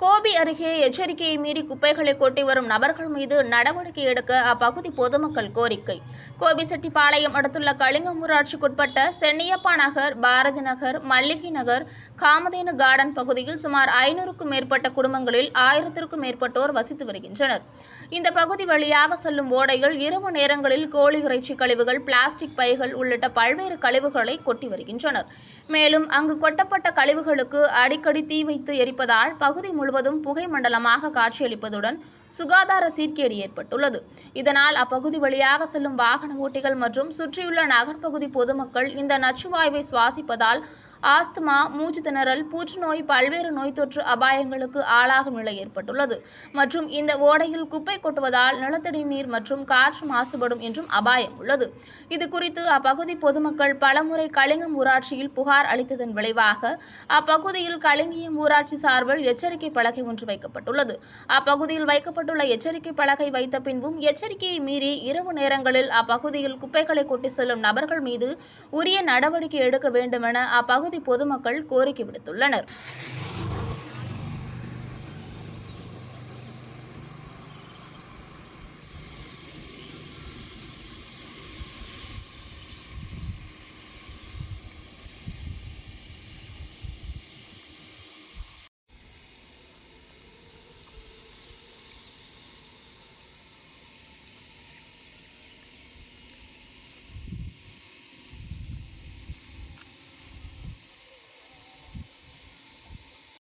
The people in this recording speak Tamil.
கோபி அருகே எச்சரிக்கையை மீறி குப்பைகளை கொட்டி வரும் நபர்கள் மீது நடவடிக்கை எடுக்க அப்பகுதி பொதுமக்கள் கோரிக்கை. கோபிசெட்டிப்பாளையம் அடுத்துள்ள கலிங்கம் ஊராட்சிக்குட்பட்ட சென்னியப்பா நகர் பாரதி நகர் மல்லிகை நகர் காமதேனு கார்டன் பகுதியில் சுமார் ஐநூறுக்கும் மேற்பட்ட குடும்பங்களில் ஆயிரத்திற்கும் மேற்பட்டோர் வசித்து வருகின்றனர். இந்த பகுதி வழியாக செல்லும் ஓடைகள் இரவு நேரங்களில் கோழி இறைச்சி கழிவுகள் பிளாஸ்டிக் பைகள் உள்ளிட்ட பல்வேறு கழிவுகளை கொட்டி வருகின்றனர். மேலும் அங்கு கொட்டப்பட்ட கழிவுகளுக்கு அடிக்கடி தீ வைத்து எரிப்பதால் பகுதி முழுவதும் புகை மண்டலமாக காட்சியளிப்பதுடன் சுகாதார சீர்கேடு ஏற்பட்டுள்ளது. இதனால் அப்பகுதி வழியாக செல்லும் வாகன ஓட்டிகள் மற்றும் சுற்றியுள்ள நகர்ப்பகுதி பொதுமக்கள் இந்த நச்சுவாயுவை சுவாசிப்பதால் ஆஸ்துமா மூச்சு திணறல் புற்றுநோய் பல்வேறு நோய் தொற்று அபாயங்களுக்கு ஆளாகும் நிலை ஏற்பட்டுள்ளது. மற்றும் இந்த ஓடையில் குப்பை கொட்டுவதால் நிலத்தடி நீர் மற்றும் காற்று மாசுபடும் என்றும் அபாயம் உள்ளது. இது குறித்து அப்பகுதி பொதுமக்கள் பலமுறை கலிங்கம் ஊராட்சியில் புகார் அளித்ததன் விளைவாக அப்பகுதியில் கலிங்கியம் ஊராட்சி சார்பில் எச்சரிக்கை பலகை ஒன்று வைக்கப்பட்டுள்ளது. அப்பகுதியில் வைக்கப்பட்டுள்ள எச்சரிக்கை பலகை வைத்த பின்பும் எச்சரிக்கையை மீறி இரவு நேரங்களில் அப்பகுதியில் குப்பைகளை கொட்டி செல்லும் நபர்கள் மீது உரிய நடவடிக்கை எடுக்க வேண்டுமென அப்பகுதி பொதுமக்கள் கோரிக்கை விடுத்துள்ளனர்.